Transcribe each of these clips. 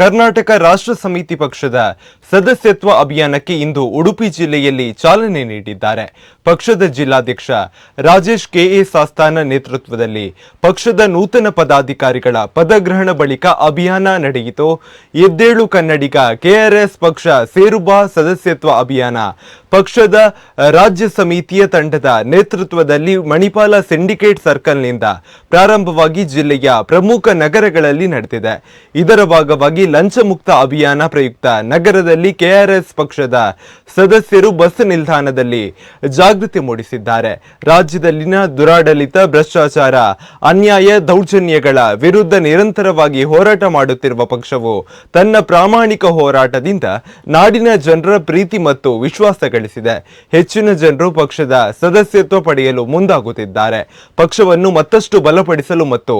ಕರ್ನಾಟಕ ರಾಷ್ಟ್ರ ಸಮಿತಿ ಪಕ್ಷದ ಸದಸ್ಯತ್ವ ಅಭಿಯಾನಕ್ಕೆ ಇಂದು ಉಡುಪಿ ಜಿಲ್ಲೆಯಲ್ಲಿ ಚಾಲನೆ ನೀಡಿದ್ದಾರೆ. ಪಕ್ಷದ ಜಿಲ್ಲಾಧ್ಯಕ್ಷ ರಾಜೇಶ್ ಕೆಎ ಸಾಸ್ತಾನ ನೇತೃತ್ವದಲ್ಲಿ ಪಕ್ಷದ ನೂತನ ಪದಾಧಿಕಾರಿಗಳ ಪದಗ್ರಹಣ ಬಳಿಕ ಅಭಿಯಾನ ನಡೆಯಿತು. ಎದ್ದೇಳು ಕನ್ನಡಿಗ ಕೆಆರ್ಎಸ್ ಪಕ್ಷ ಸೇರುಬಾ ಸದಸ್ಯತ್ವ ಅಭಿಯಾನ ಪಕ್ಷದ ರಾಜ್ಯ ಸಮಿತಿಯ ತಂಡದ ನೇತೃತ್ವದಲ್ಲಿ ಮಣಿಪಾಲ ಸಿಂಡಿಕೇಟ್ ಸರ್ಕಲ್ನಿಂದ ಪ್ರಾರಂಭವಾಗಿ ಜಿಲ್ಲೆಯ ಪ್ರಮುಖ ನಗರಗಳಲ್ಲಿ ನಡೆದಿದೆ. ಇದರ ಭಾಗವಾಗಿ ಲಂಚಮುಕ್ತ ಅಭಿಯಾನ ಪ್ರಯುಕ್ತ ನಗರದಲ್ಲಿ ಕೆಆರ್ಎಸ್ ಪಕ್ಷದ ಸದಸ್ಯರು ಬಸ್ ನಿಲ್ದಾಣದಲ್ಲಿ ಜಾಗೃತಿ ಮೂಡಿಸಿದ್ದಾರೆ. ರಾಜ್ಯದಲ್ಲಿನ ದುರಾಡಳಿತ, ಭ್ರಷ್ಟಾಚಾರ, ಅನ್ಯಾಯ, ದೌರ್ಜನ್ಯಗಳ ವಿರುದ್ಧ ನಿರಂತರವಾಗಿ ಹೋರಾಟ ಮಾಡುತ್ತಿರುವ ಪಕ್ಷವು ತನ್ನ ಪ್ರಾಮಾಣಿಕ ಹೋರಾಟದಿಂದ ನಾಡಿನ ಜನರ ಪ್ರೀತಿ ಮತ್ತು ವಿಶ್ವಾಸ ಗಳಿಸಿದೆ ಹೆಚ್ಚಿನ ಜನರು ಪಕ್ಷದ ಸದಸ್ಯತ್ವ ಪಡೆಯಲು ಮುಂದಾಗುತ್ತಿದ್ದಾರೆ. ಪಕ್ಷವನ್ನು ಮತ್ತಷ್ಟು ಬಲಪಡಿಸಲು ಮತ್ತು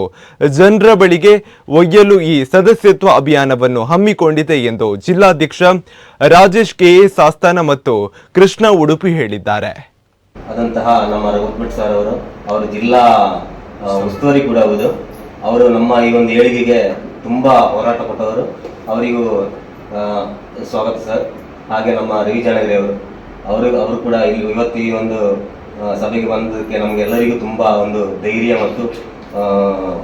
ಜನರ ಬಳಿಗೆ ಒಯ್ಯಲು ಈ ಸದಸ್ಯತ್ವ ಅಭಿಯಾನವನ್ನು ಹಮ್ಮಿಕೊಂಡಿದೆ ಎಂದು ಜಿಲ್ಲಾಧ್ಯಕ್ಷ ರಾಜೇಶ್ ಕೆಎ ಸಾಸ್ತಾನ ಮತ್ತು ಕೃಷ್ಣ ಉಡುಪಿ ಹೇಳಿದ್ದಾರೆ. ಆದಂತಹ ನಮ್ಮ ರಘುಪಟ್ ಸರ್ ಅವರು ಅವರು ಜಿಲ್ಲಾ ಉಸ್ತುವಾರಿ ಕೂಡ ಹೌದು. ಅವರು ನಮ್ಮ ಈ ಒಂದು ಏಳಿಗೆಗೆ ತುಂಬ ಹೋರಾಟ ಕೊಟ್ಟವರು. ಅವರಿಗೂ ಸ್ವಾಗತ ಸರ್. ಹಾಗೆ ನಮ್ಮ ರವಿ ಜಾನಗಿರಿ ಅವರು. ಅವರು ಅವರು ಕೂಡ ಇಲ್ಲಿ ಇವತ್ತು ಈ ಒಂದು ಸಭೆಗೆ ಬಂದಕ್ಕೆ ನಮಗೆಲ್ಲರಿಗೂ ತುಂಬ ಒಂದು ಧೈರ್ಯ ಮತ್ತು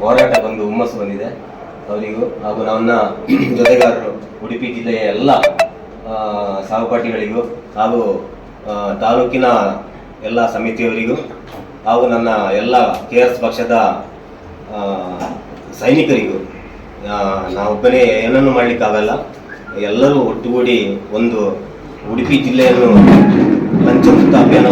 ಹೋರಾಟ ಬಂದು ಹುಮ್ಮಸ್ಸು ಬಂದಿದೆ. ಅವರಿಗೂ ಹಾಗೂ ನನ್ನ ಜೊತೆಗಾರರು, ಉಡುಪಿ ಜಿಲ್ಲೆಯ ಎಲ್ಲ ಸಹಪಾಠಿಗಳಿಗೂ ಹಾಗೂ ತಾಲೂಕಿನ ಎಲ್ಲ ಸಮಿತಿಯವರಿಗೂ ಹಾಗೂ ನನ್ನ ಎಲ್ಲ ಕೆ ಎಸ್ ಪಕ್ಷದ ಸೈನಿಕರಿಗೂ ನಾವೊಬ್ಬನೇ ಏನನ್ನು ಮಾಡಲಿಕ್ಕಾಗಲ್ಲ. ಎಲ್ಲರೂ ಒಟ್ಟುಗೂಡಿ ಒಂದು ಉಡುಪಿ ಜಿಲ್ಲೆಯನ್ನು ಲಂಚಮುಕ್ತ ಅಭಿಯಾನ